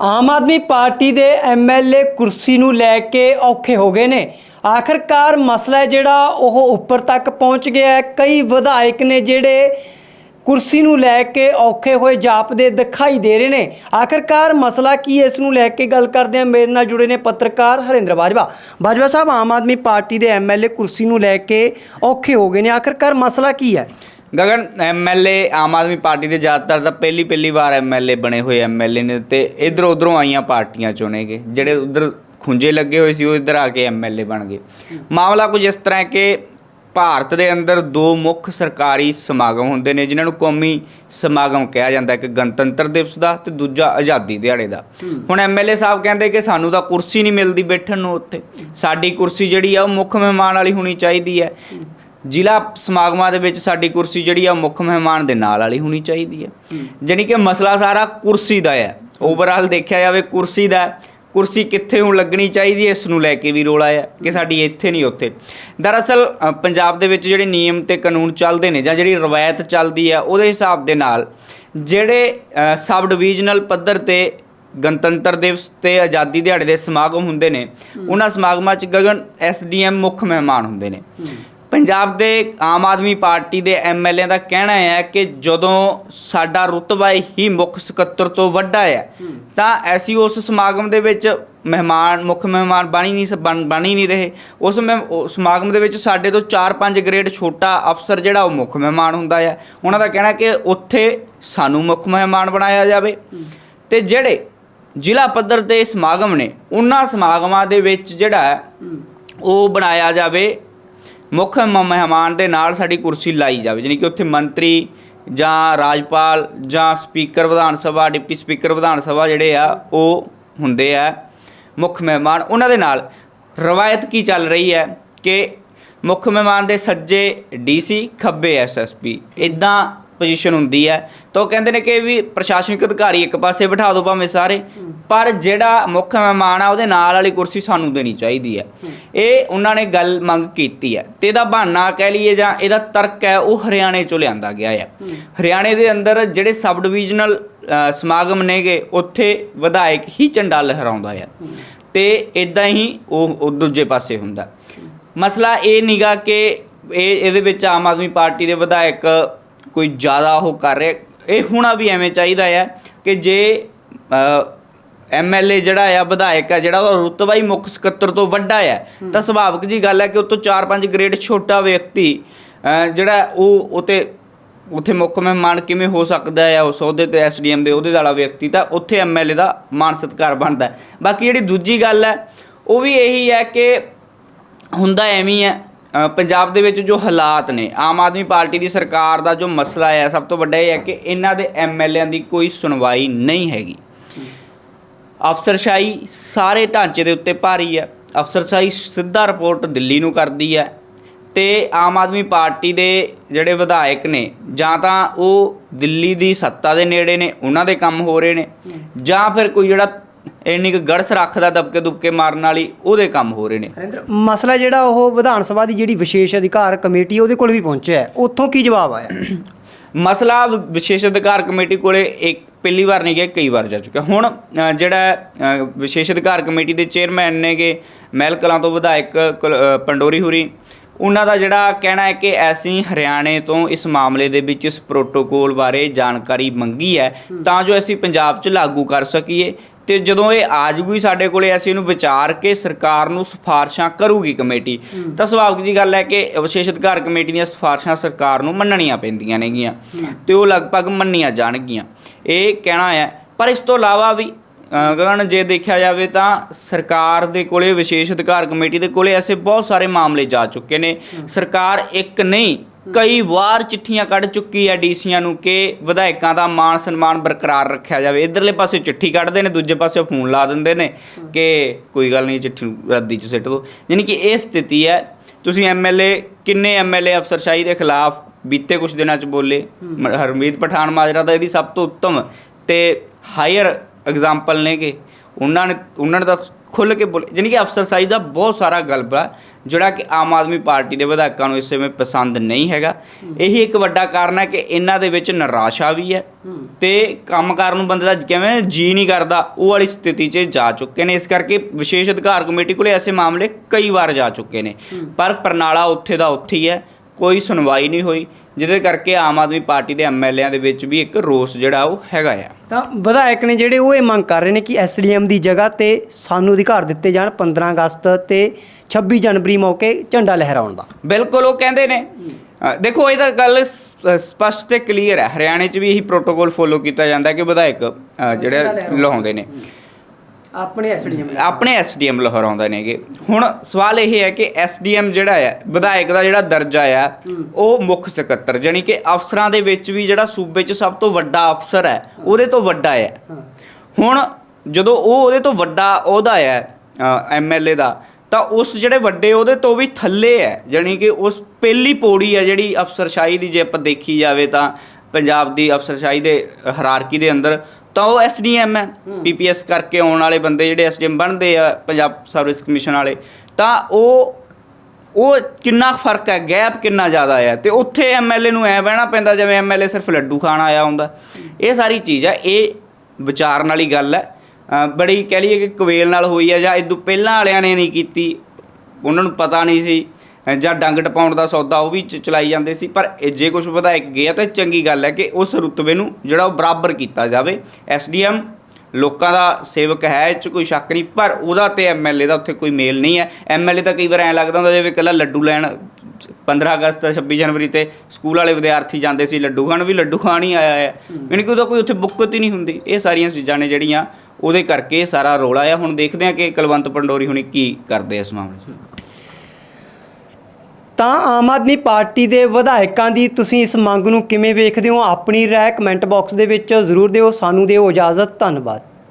ਆਮ Aadmi party ਦੇ MLA ਕੁਰਸੀ ਨੂੰ ਲੈ ਕੇ ਔਖੇ ਹੋ ਗਏ ਨੇ। ਆਖਰਕਾਰ ਮਸਲਾ ਜਿਹੜਾ ਉਹ ਉੱਪਰ ਤੱਕ ਪਹੁੰਚ ਗਿਆ ਹੈ। ਕਈ ਵਿਧਾਇਕ ਨੇ ਜਿਹੜੇ ਕੁਰਸੀ ਨੂੰ ਲੈ ਕੇ ਔਖੇ ਹੋਏ ਜਾਪਦੇ ਦਿਖਾਈ ਦੇ ਰਹੇ ਨੇ। ਆਖਰਕਾਰ ਮਸਲਾ ਕੀ ਹੈ? ਇਸ ਨੂੰ ਲੈ ਕੇ ਗੱਲ ਕਰਦੇ ਹਾਂ। ਮੇਰੇ ਨਾਲ ਜੁੜੇ ਨੇ ਪੱਤਰਕਾਰ ਹਰਿੰਦਰ ਬਾਜਵਾ। ਬਾਜਵਾ ਸਾਹਿਬ, ਆਮ ਆਦਮੀ ਪਾਰਟੀ ਦੇ ਐਮਐਲਏ ਕੁਰਸੀ ਨੂੰ ਲੈ ਕੇ ਔਖੇ ਹੋ ਗਏ ਨੇ। ਆਖਰਕਾਰ ਮਸਲਾ ਕੀ ਹੈ? ਗਗਨ ਐਮਐਲਏ ਆਮ ਆਦਮੀ ਪਾਰਟੀ ਦੇ ਜ਼ਿਆਦਾਤਰ ਤਾਂ ਪਹਿਲੀ ਪਹਿਲੀ ਵਾਰ ਐਮਐਲਏ ਬਣੇ ਹੋਏ ਐਮਐਲਏ ਨੇ ਤੇ ਇਧਰ ਉਧਰੋਂ ਆਈਆਂ ਪਾਰਟੀਆਂ ਚੁਣੇਗੇ ਜਿਹੜੇ ਉਧਰ ਖੁੰਝੇ ਲੱਗੇ ਹੋਏ ਸੀ, ਉਹ ਇਧਰ ਆ ਕੇ ਐਮਐਲਏ ਬਣ ਗਏ। ਮਾਮਲਾ ਕੁਝ ਇਸ ਤਰ੍ਹਾਂ ਹੈ ਕਿ ਭਾਰਤ ਦੇ ਅੰਦਰ ਦੋ ਮੁੱਖ ਸਰਕਾਰੀ ਸਮਾਗਮ ਹੁੰਦੇ ਨੇ, ਜਿਨ੍ਹਾਂ ਨੂੰ ਕੌਮੀ ਸਮਾਗਮ ਕਿਹਾ ਜਾਂਦਾ, ਇੱਕ ਗਣਤੰਤਰ ਦਿਵਸ ਦਾ ਤੇ ਦੂਜਾ ਆਜ਼ਾਦੀ ਦਿਹਾੜੇ ਦਾ। ਹੁਣ ਐਮਐਲਏ ਸਾਹਿਬ ਕਹਿੰਦੇ ਕਿ ਸਾਨੂੰ ਤਾਂ ਕੁਰਸੀ ਨਹੀਂ ਮਿਲਦੀ ਬੈਠਣ ਨੂੰ ਉੱਥੇ। ਸਾਡੀ ਕੁਰਸੀ ਜਿਹੜੀ ਆ, ਉਹ ਮੁੱਖ ਮਹਿਮਾਨ ਵਾਲੀ ਹੋਣੀ ਚਾਹੀਦੀ ਹੈ। ਜ਼ਿਲ੍ਹਾ ਸਮਾਗਮਾਂ ਦੇ ਵਿੱਚ ਸਾਡੀ ਕੁਰਸੀ ਜਿਹੜੀ ਆ ਉਹ ਮੁੱਖ ਮਹਿਮਾਨ ਦੇ ਨਾਲ ਵਾਲੀ ਹੋਣੀ ਚਾਹੀਦੀ ਹੈ ਜਾਣੀ ਕਿ ਮਸਲਾ ਸਾਰਾ ਕੁਰਸੀ ਦਾ ਹੈ ਓਵਰਆਲ ਦੇਖਿਆ ਜਾਵੇ ਕੁਰਸੀ ਦਾ, ਕੁਰਸੀ ਕਿੱਥੇ ਹੁਣ ਲੱਗਣੀ ਚਾਹੀਦੀ ਹੈ ਇਸ ਨੂੰ ਲੈ ਕੇ ਵੀ ਰੋਲਾ ਹੈ ਕਿ ਸਾਡੀ ਇੱਥੇ ਨਹੀਂ ਉੱਥੇ। ਦਰਅਸਲ ਪੰਜਾਬ ਦੇ ਵਿੱਚ ਜਿਹੜੇ ਨਿਯਮ ਤੇ ਕਾਨੂੰਨ ਚੱਲਦੇ ਨੇ ਜਾਂ ਜਿਹੜੀ ਰਵਾਇਤ ਚੱਲਦੀ ਹੈ ਉਹਦੇ ਹਿਸਾਬ ਦੇ ਨਾਲ ਜਿਹੜੇ ਸਬ ਡਿਵੀਜ਼ਨਲ ਪੱਧਰ ਤੇ ਗਣਤੰਤਰ ਦਿਵਸ ਤੇ ਆਜ਼ਾਦੀ ਦਿਹਾੜੇ ਦੇ ਸਮਾਗਮ ਹੁੰਦੇ ਨੇ, ਉਹਨਾਂ ਸਮਾਗਮਾਂ 'ਚ ਗਗਨ ਐਸਡੀਐਮ ਮੁੱਖ ਮਹਿਮਾਨ ਹੁੰਦੇ ਨੇ। ਪੰਜਾਬ ਦੇ ਆਮ ਆਦਮੀ ਪਾਰਟੀ ਦੇ ਐਮਐਲਏ ਦਾ ਕਹਿਣਾ ਹੈ ਕਿ ਜਦੋਂ ਸਾਡਾ ਰੁਤਬਾ ਹੀ ਮੁੱਖ ਸਕੱਤਰ ਤੋਂ ਵੱਡਾ ਹੈ, ਤਾਂ ਅਸੀਂ ਉਸ ਸਮਾਗਮ ਦੇ ਵਿੱਚ ਮਹਿਮਾਨ, ਮੁੱਖ ਮਹਿਮਾਨ ਬਣੀ ਨਹੀਂ ਸ- ਬਣ ਬਣ ਨਹੀਂ ਰਹੇ। ਉਸ ਮਹਿ- ਸਮਾਗਮ ਦੇ ਵਿੱਚ ਸਾਡੇ ਤੋਂ 4-5 ਗ੍ਰੇਡ ਛੋਟਾ ਅਫਸਰ ਜਿਹੜਾ ਉਹ ਮੁੱਖ ਮਹਿਮਾਨ ਹੁੰਦਾ ਹੈ। ਉਹਨਾਂ ਦਾ ਕਹਿਣਾ ਕਿ ਉੱਥੇ ਸਾਨੂੰ ਮੁੱਖ ਮਹਿਮਾਨ ਬਣਾਇਆ ਜਾਵੇ। ਤੇ ਜਿਹੜੇ ਜ਼ਿਲ੍ਹਾ ਪੱਧਰ ਤੇ ਸਮਾਗਮ ਨੇ, ਉਹਨਾਂ ਸਮਾਗਮਾਂ ਦੇ ਵਿੱਚ ਜਿਹੜਾ ਉਹ ਬਣਾਇਆ ਜਾਵੇ। ਮੁੱਖ ਮ- ਮਹਿਮਾਨ ਦੇ ਨਾਲ ਸਾਡੀ ਕੁਰਸੀ ਲਾਈ ਜਾਵੇ ਯਾਨੀ ਕਿ ਉੱਥੇ ਮੰਤਰੀ ਜਾਂ ਰਾਜਪਾਲ ਜਾਂ speaker, Vidhan Sabha, deputy speaker, Vidhan Sabha ਜਿਹੜੇ ਆ, ਉਹ ਹੁੰਦੇ ਆ, ਮੁੱਖ ਮਹਿਮਾਨ ਉਹਨਾਂ ਦੇ ਨਾਲ। ਰਵਾਇਤ ਕੀ ਚੱਲ ਰਹੀ ਹੈ ਕਿ ਮੁੱਖ ਮਹਿਮਾਨ ਦੇ ਸੱਜੇ ਡੀਸੀ ਖੱਬੇ ਐਸਐਸਪੀ ਇਦਾਂ ਪੋਜੀਸ਼ਨ ਹੁੰਦੀ ਹੈ। ਤਾਂ ਉਹ ਕਹਿੰਦੇ ਨੇ ਕਿ ਵੀ ਪ੍ਰਸ਼ਾਸਨਿਕ ਅਧਿਕਾਰੀ ਇੱਕ ਪਾਸੇ ਬਿਠਾ ਦਿਓ ਭਾਵੇਂ ਸਾਰੇ, ਪਰ ਜਿਹੜਾ ਮੁੱਖ ਮਹਿਮਾਨ ਆ, ਉਹਦੇ ਨਾਲ ਵਾਲੀ ਕੁਰਸੀ ਸਾਨੂੰ ਦੇਣੀ ਚਾਹੀਦੀ ਹੈ। ਇਹ ਉਹਨਾਂ ਨੇ ਗੱਲ ਮੰਗ ਕੀਤੀ ਹੈ। ਤੇ ਇਹਦਾ ਬਹਾਨਾ ਕਹਿ ਲਈਏ ਜਾਂ ਇਹਦਾ ਤਰਕ ਹੈ, ਉਹ ਹਰਿਆਣੇ ਚੋਂ ਲਿਆਂਦਾ ਗਿਆ ਹੈ। ਹਰਿਆਣੇ ਦੇ ਅੰਦਰ ਜਿਹੜੇ ਸਬ ਡਿਵੀਜ਼ਨਲ ਸਮਾਗਮ ਨੇਗੇ, ਉੱਥੇ ਵਿਧਾਇਕ ਹੀ ਝੰਡਾ ਲਹਿਰਾਉਂਦਾ ਹੈ। ਤੇ ਇਦਾਂ ਹੀ ਉਹ ਉਹ ਦੂਜੇ ਪਾਸੇ ਹੁੰਦਾ। ਮਸਲਾ ਇਹ ਨਿਗਾ ਕਿ ਇਹ, ਇਹਦੇ ਵਿੱਚ ਆਮ ਆਦਮੀ ਪਾਰਟੀ ਦੇ ਵਿਧਾਇਕ ਕੋਈ ਜ਼ਿਆਦਾ ਉਹ ਕਰ ਰਿਹਾ ਇਹ ਹੋਣਾ ਵੀ ਐਵੇਂ ਚਾਹੀਦਾ ਹੈ ਕਿ ਜੇ ਐਮਐਲਏ ਜਿਹੜਾ ਆ ਵਿਧਾਇਕ ਆ ਜਿਹੜਾ ਉਹਦਾ ਰੁਤਬਾ ਹੀ ਮੁੱਖ ਸਕੱਤਰ ਤੋਂ ਵੱਡਾ ਆ ਤਾਂ ਸੁਭਾਵਿਕ ਜੀ ਗੱਲ ਹੈ ਕਿ ਉਹ ਤੋਂ 4-5 ਗ੍ਰੇਡ ਛੋਟਾ ਵਿਅਕਤੀ ਜਿਹੜਾ ਉਹ ਉਤੇ ਉੱਥੇ ਮੁੱਖ ਮਹਿਮਾਨ ਕਿਵੇਂ ਹੋ ਸਕਦਾ ਹੈ ਉਸ ਅਹੁਦੇ ਤੇ ਐਸਡੀਐਮ ਦੇ ਉਹਦੇ ਵਾਲਾ ਵਿਅਕਤੀ ਤਾਂ ਉੱਥੇ ਐਮਐਲਏ ਦਾ ਮਾਨ ਸਤਿਕਾਰ ਬਣਦਾ। ਬਾਕੀ ਜਿਹੜੀ ਦੂਜੀ ਗੱਲ ਹੈ ਉਹ ਵੀ ਇਹੀ ਹੈ ਕਿ ਹੁੰਦਾ ਐਵੇਂ ਹੀ ਪੰਜਾਬ ਦੇ ਵਿੱਚ ਜੋ ਹਾਲਾਤ ਨੇ, ਆਮ ਆਦਮੀ ਪਾਰਟੀ ਦੀ ਸਰਕਾਰ ਦਾ ਜੋ ਮਸਲਾ ਹੈ, ਸਭ ਤੋਂ ਵੱਡਾ ਇਹ ਹੈ ਕਿ ਇਹਨਾਂ ਦੇ ਐਮਐਲਏਆਂ ਦੀ ਕੋਈ ਸੁਣਵਾਈ ਨਹੀਂ ਹੈਗੀ। ਅਫਸਰਸ਼ਾਹੀ ਸਾਰੇ ਢਾਂਚੇ ਦੇ ਉੱਤੇ ਭਾਰੀ ਹੈ। ਅਫਸਰਸ਼ਾਹੀ ਸਿੱਧਾ ਰਿਪੋਰਟ ਦਿੱਲੀ ਨੂੰ ਕਰਦੀ ਹੈ ਤੇ ਆਮ ਆਦਮੀ ਪਾਰਟੀ ਦੇ ਜਿਹੜੇ ਵਿਧਾਇਕ ਨੇ, ਜਾਂ ਤਾਂ ਉਹ ਦਿੱਲੀ ਦੀ ਸੱਤਾ ਦੇ ਨੇੜੇ ਨੇ, ਉਹਨਾਂ ਦੇ ਕੰਮ ਹੋ ਰਹੇ ਨੇ, ਜਾਂ ਫਿਰ ਕੋਈ ਜਿਹੜਾ ਇੰਨੀ ਕੁ ਗੜਸ ਰੱਖਦਾ ਦਬਕੇ ਦੁਬਕੇ ਮਾਰਨ ਵਾਲੀ ਉਹਦੇ ਕੰਮ ਹੋ ਰਹੇ ਨੇ। ਮਸਲਾ ਜਿਹੜਾ ਉਹ ਵਿਧਾਨ ਸਭਾ ਦੀ ਜਿਹੜੀ ਵਿਸ਼ੇਸ਼ ਅਧਿਕਾਰ ਕਮੇਟੀ ਉਹਦੇ ਕੋਲ ਵੀ ਪਹੁੰਚਿਆ ਹੈ। ਉੱਥੋਂ ਕੀ ਜਵਾਬ ਆਇਆ? ਮਸਲਾ ਵਿ- ਵਿਸ਼ੇਸ਼ ਅਧਿਕਾਰ ਕਮੇਟੀ ਕੋਲੇ ਇੱਕ ਪਹਿਲੀ ਵਾਰ ਨਹੀਂ ਗਿਆ ਕਈ ਵਾਰ ਜਾ ਚੁੱਕਾ ਹੁਣ ਅ, ਜਿਹੜਾ ਅ, ਵਿਸ਼ੇਸ਼ ਅਧਿਕਾਰ ਕਮੇਟੀ ਦੇ ਚੇਅਰਮੈਨ ਨੇਗੇ ਮਹਿਲ ਕਲਾਂ ਤੋਂ ਵਿਧਾਇਕ ਕੁਲ- ਅ, ਪੰਡੋਰੀ ਹੁਰੀ ਉਹਨਾਂ ਦਾ ਜਿਹੜਾ ਕਹਿਣਾ ਹੈ ਕਿ ਅਸੀਂ ਹਰਿਆਣੇ ਤੋਂ ਇਸ ਮਾਮਲੇ ਦੇ ਵਿੱਚ ਇਸ ਪ੍ਰੋਟੋਕੋਲ ਬਾਰੇ ਜਾਣਕਾਰੀ ਮੰਗੀ ਹੈ ਤਾਂ ਜੋ ਅਸੀਂ ਪੰਜਾਬ 'ਚ ਲਾਗੂ ਕਰ ਸਕੀਏ। ਤੇ ਜਦੋਂ ਇਹ ਆ ਜੂਗੀ ਸਾਡੇ ਕੋਲੇ ਅਸੀਂ ਇਹਨੂੰ ਵਿਚਾਰ ਕੇ ਸਰਕਾਰ ਨੂੰ ਸਿਫਾਰਸ਼ਾਂ ਕਰੂਗੀ ਕਮੇਟੀ। ਤਾਂ ਸੁਭਾਵਿਕ ਜੀ ਗੱਲ ਹੈ ਕਿ ਵਿਸ਼ੇਸ਼ ਅਧਿਕਾਰ ਕਮੇਟੀ ਦੀਆਂ ਸਿਫਾਰਸ਼ਾਂ ਸਰਕਾਰ ਨੂੰ ਮੰਨਣੀਆਂ ਪੈਂਦੀਆਂ ਨੇਗੀਆਂ ਤੇ ਉਹ ਲਗਭਗ ਮੰਨੀਆਂ ਜਾਣਗੀਆਂ। ਇਹ ਕਹਿਣਾ ਹੈ ਪਰ ਇਸ ਤੋਂ ਇਲਾਵਾ ਵੀ ਗਗਨ ਜੇ ਦੇਖਿਆ ਜਾਵੇ ਤਾਂ ਸਰਕਾਰ ਦੇ ਕੋਲੇ ਵਿਸ਼ੇਸ਼ ਅਧਿਕਾਰ ਕਮੇਟੀ ਦੇ ਕੋਲੇ ਐਸੇ ਬਹੁਤ ਸਾਰੇ ਮਾਮਲੇ ਜਾ ਚੁੱਕੇ ਨੇ। ਸਰਕਾਰ ਇੱਕ ਨਹੀਂ ਕਈ ਵਾਰ ਚਿੱਠੀਆਂ ਕੱਢ ਚੁੱਕੀ ਹੈ ਡੀਸੀਆਂ ਨੂੰ ਕਿ ਵਿਧਾਇਕਾਂ ਦਾ ਮਾਣ ਸਨਮਾਨ ਬਰਕਰਾਰ ਰੱਖਿਆ ਜਾਵੇ। ਇਧਰਲੇ ਪਾਸੇ ਚਿੱਠੀ ਕੱਢਦੇ ਨੇ ਦੂਜੇ ਪਾਸੇ ਫੋਨ ਲਾ ਦਿੰਦੇ ਨੇ ਕਿ ਕੋਈ ਗੱਲ ਨਹੀਂ ਚਿੱਠੀ ਨੂੰ ਰੱਦੀ 'ਚ ਸਿੱਟ ਦਿਓ ਯਾਨੀ ਕਿ ਇਹ ਸਥਿਤੀ ਹੈ। ਤੁਸੀਂ ਐਮਐਲਏ ਕਿੰਨੇ ਐਮਐਲਏ ਅਫਸਰਸ਼ਾਹੀ ਦੇ ਖਿਲਾਫ ਬੀਤੇ ਕੁਝ ਦਿਨਾਂ 'ਚ ਬੋਲੇ? ਹਰਮੀਤ ਪਠਾਨ ਮਾਜਰਾ ਦਾ ਇਹਦੀ ਸਭ ਤੋਂ ਉੱਤਮ ਤੇ ਹਾਇਰ ਐਗਜ਼ਾਮਪਲ ਨੇਗੇ। ਉਹਨਾਂ ਨੇ ਉਹਨਾਂ ਨੇ ਤਾਂ ਖੁੱਲ ਕੇ ਬੋਲੇ ਜਾਣੀ ਕਿ ਅਫਸਰਸਾਈਜ਼ ਦਾ ਬਹੁਤ ਸਾਰਾ ਗਲਬਾ ਜਿਹੜਾ ਕਿ ਆਮ ਆਦਮੀ ਪਾਰਟੀ ਦੇ ਵਿਧਾਇਕਾਂ ਨੂੰ ਇਸ ਸਮੇਂ ਪਸੰਦ ਨਹੀਂ ਹੈਗਾ। ਇਹੀ ਇੱਕ ਵੱਡਾ ਕਾਰਨ ਹੈ ਕਿ ਇਹਨਾਂ ਦੇ ਵਿੱਚ ਨਿਰਾਸ਼ਾ ਵੀ ਹੈ ਤੇ ਕੰਮ ਕਰਨ ਨੂੰ ਬੰਦੇ ਦਾ ਕਿਵੇਂ ਜੀ ਨਹੀਂ ਕਰਦਾ, ਉਹ ਵਾਲੀ ਸਥਿਤੀ 'ਚ ਜਾ ਚੁੱਕੇ ਨੇ। ਇਸ ਕਰਕੇ ਵਿਸ਼ੇਸ਼ ਅਧਿਕਾਰ ਕਮੇਟੀ ਕੋਲੇ ਐਸੇ ਮਾਮਲੇ ਕਈ ਵਾਰ ਜਾ ਚੁੱਕੇ ਨੇ। ਪਰ ਪ੍ਰਣਾਲਾ ਉੱਥੇ ਦਾ ਉੱਥੇ ਹੀ ਹੈ। ਕੋਈ ਸੁਣਵਾਈ ਨਹੀਂ ਹੋਈ ਜਿਹਦੇ ਕਰਕੇ ਆਮ ਆਦਮੀ ਪਾਰਟੀ ਦੇ ਐਮਐਲਏਆਂ ਦੇ ਵਿੱਚ ਵੀ ਇੱਕ ਰੋਸ ਜਿਹੜਾ ਉਹ ਹੈਗਾ ਆ। ਤਾਂ ਵਿਧਾਇਕ ਨੇ ਜਿਹੜੇ ਉਹ ਇਹ ਮੰਗ ਕਰ ਰਹੇ ਨੇ ਕਿ ਐਸਡੀਐਮ ਦੀ ਜਗ੍ਹਾ ਤੇ ਸਾਨੂੰ ਅਧਿਕਾਰ ਦਿੱਤੇ ਜਾਣ 15 ਅਗਸਤ ਤੇ 26 ਜਨਵਰੀ ਮੌਕੇ ਝੰਡਾ ਲਹਿਰਾਉਣ ਦਾ। ਬਿਲਕੁਲ ਉਹ ਕਹਿੰਦੇ ਨੇ। ਦੇਖੋ ਇਹ ਤਾਂ ਗੱਲ ਸਪਸ਼ਟ ਤੇ ਕਲੀਅਰ ਹੈ। ਹਰਿਆਣੇ 'ਚ ਵੀ ਇਹੀ ਪ੍ਰੋਟੋਕੋਲ ਫੋਲੋ ਕੀਤਾ ਜਾਂਦਾ ਕਿ ਵਿਧਾਇਕ ਜਿਹੜੇ ਲਹਾਉਂਦੇ ਨੇ। ਆਪਣੇ ਐਸਡੀਐਮ ਆਪਣੇ ਐਸਡੀਐਮ ਲਹਿਰਾਉਂਦੇ ਨੇਗੇ। ਹੁਣ ਸਵਾਲ ਇਹ ਹੈ ਕਿ ਐਸਡੀਐਮ ਜਿਹੜਾ ਹੈ ਵਿਧਾਇਕ ਦਾ ਜਿਹੜਾ ਦਰਜਾ ਆ ਉਹ ਮੁੱਖ ਸਕੱਤਰ ਜਾਣੀ ਕਿ ਅਫਸਰਾਂ ਦੇ ਵਿੱਚ ਵੀ ਜਿਹੜਾ ਸੂਬੇ 'ਚ ਸਭ ਤੋਂ ਵੱਡਾ ਅਫਸਰ ਹੈ ਉਹਦੇ ਤੋਂ ਵੱਡਾ ਹੈ। ਹੁਣ ਜਦੋਂ ਉਹ ਉਹਦੇ ਤੋਂ ਵੱਡਾ ਉਹਦਾ ਹੈ ਐਮਐਲਏ ਦਾ ਤਾਂ ਉਸ ਜਿਹੜੇ ਵੱਡੇ ਉਹਦੇ ਤੋਂ ਵੀ ਥੱਲੇ ਹੈ ਜਾਣੀ ਕਿ ਉਸ ਪਹਿਲੀ ਪੌੜੀ ਹੈ ਜਿਹੜੀ ਅਫਸਰਸ਼ਾਹੀ ਦੀ ਜੇ ਆਪਾਂ ਦੇਖੀ ਜਾਵੇ ਤਾਂ ਪੰਜਾਬ ਦੀ ਅਫਸਰਸ਼ਾਹੀ ਦੇ ਹਰਾਰਕੀ ਦੇ ਅੰਦਰ ਤਾਂ ਉਹ ਐਸਡੀਐਮ ਹੈ। ਪੀਪੀਐਸ ਕਰਕੇ ਆਉਣ ਵਾਲੇ ਬੰਦੇ ਜਿਹੜੇ ਐਸਡੀਐਮ ਬਣਦੇ ਆ ਪੰਜਾਬ ਸਰਵਿਸ ਕਮਿਸ਼ਨ ਵਾਲੇ ਤਾਂ ਉਹ ਉਹ ਕਿੰਨਾ ਫ਼ਰਕ ਹੈ? ਗੈਪ ਕਿੰਨਾ ਜ਼ਿਆਦਾ ਹੈ? ਤੇ ਉੱਥੇ ਐਮਐਲਏ ਨੂੰ ਐ ਬਹਿਣਾ ਪੈਂਦਾ ਜਿਵੇਂ ਐਮਐਲਏ ਸਿਰਫ ਲੱਡੂ ਖਾਣ ਆਇਆ ਹੁੰਦਾ। ਇਹ ਸਾਰੀ ਚੀਜ਼ ਹੈ। ਇਹ ਵਿਚਾਰਨ ਵਾਲੀ ਗੱਲ ਹੈ। ਬੜੀ ਕਹਿ ਲਈਏ ਕਿ ਕਵੇਲ ਨਾਲ ਹੋਈ ਹੈ ਜਾਂ ਇਦੋਂ ਪਹਿਲਾਂ ਵਾਲਿਆਂ ਨੇ ਨਹੀਂ ਕੀਤੀ। ਉਹਨਾਂ ਨੂੰ ਪਤਾ ਨਹੀਂ ਸੀ। ਜਾਂ ਡੰਗ ਟਪਾਉਣ ਦਾ ਸੌਦਾ ਉਹ ਵੀ ਚ- ਚਲਾਈ ਜਾਂਦੇ ਸੀ, ਪਰ ਇਹ ਜੇ ਕੁਝ ਵਿਧਾਇਕ ਆ, ਤਾਂ ਚੰਗੀ ਗੱਲ ਹੈ ਕਿ ਉਸ ਰੁਤਬੇ ਨੂੰ ਜਿਹੜਾ ਉਹ ਬਰਾਬਰ ਕੀਤਾ ਜਾਵੇ। ਐਸਡੀਐਮ ਲੋਕਾਂ ਦਾ ਸੇਵਕ ਹੈ, ਇਹ 'ਚ ਕੋਈ ਸ਼ੱਕ ਨਹੀਂ, ਪਰ ਉਹਦਾ ਤੇ ਐਮਐਲਏ ਦਾ ਉੱਥੇ ਕੋਈ ਮੇਲ ਨਹੀਂ ਹੈ। ਐਮਐਲਏ ਤਾਂ ਕਈ ਵਾਰ ਐਂ ਲੱਗਦਾ ਹੁੰਦਾ ਜਿਵੇਂ ਇਕੱਲਾ ਲੱਡੂ ਲੈਣ 15 ਅਗਸਤ 26 ਜਨਵਰੀ ਤੇ ਸਕੂਲ ਵਾਲੇ ਵਿਦਿਆਰਥੀ ਜਾਂਦੇ ਸੀ, ਲੱਡੂ ਖਾਣ, ਵੀ ਲੱਡੂ ਖਾਣ ਹੀ ਆਇਆ ਹੈ। ਯਾਨੀ ਕਿ ਉਹਦਾ ਕੋਈ ਉੱਥੇ ਬੁੱਕਤ ਹੀ ਨਹੀਂ ਹੁੰਦੀ। ਇਹ ਸਾਰੀਆਂ ਚੀਜ਼ਾਂ ਨੇ ਜਿਹੜੀਆਂ ਉਹਦੇ ਕਰਕੇ ਇਹ ਸਾਰਾ ਰੋਲਾ ਆ। ਹੁਣ ਦੇਖਦੇ ਹਾਂ ਕਿ ਕੁਲਵੰਤ ਪੰਡੋਰੀ ਹੁਣੀ ਕੀ ਕਰਦੇ ਆ ਇਸ ਮਾਮਲੇ 'ਚ। ਤਾਂ ਆਮ ਆਦਮੀ ਪਾਰਟੀ ਦੇ ਵਿਧਾਇਕਾਂ ਦੀ ਤੁਸੀਂ ਇਸ ਮੰਗ ਨੂੰ ਕਿਵੇਂ ਵੇਖਦੇ ਹੋ? ਆਪਣੀ ਰਾਏ ਕਮੈਂਟ ਬਾਕਸ ਦੇ ਵਿੱਚ ਜ਼ਰੂਰ ਦਿਓ। ਸਾਨੂੰ ਦਿਓ ਇਜਾਜ਼ਤ। ਧੰਨਵਾਦ।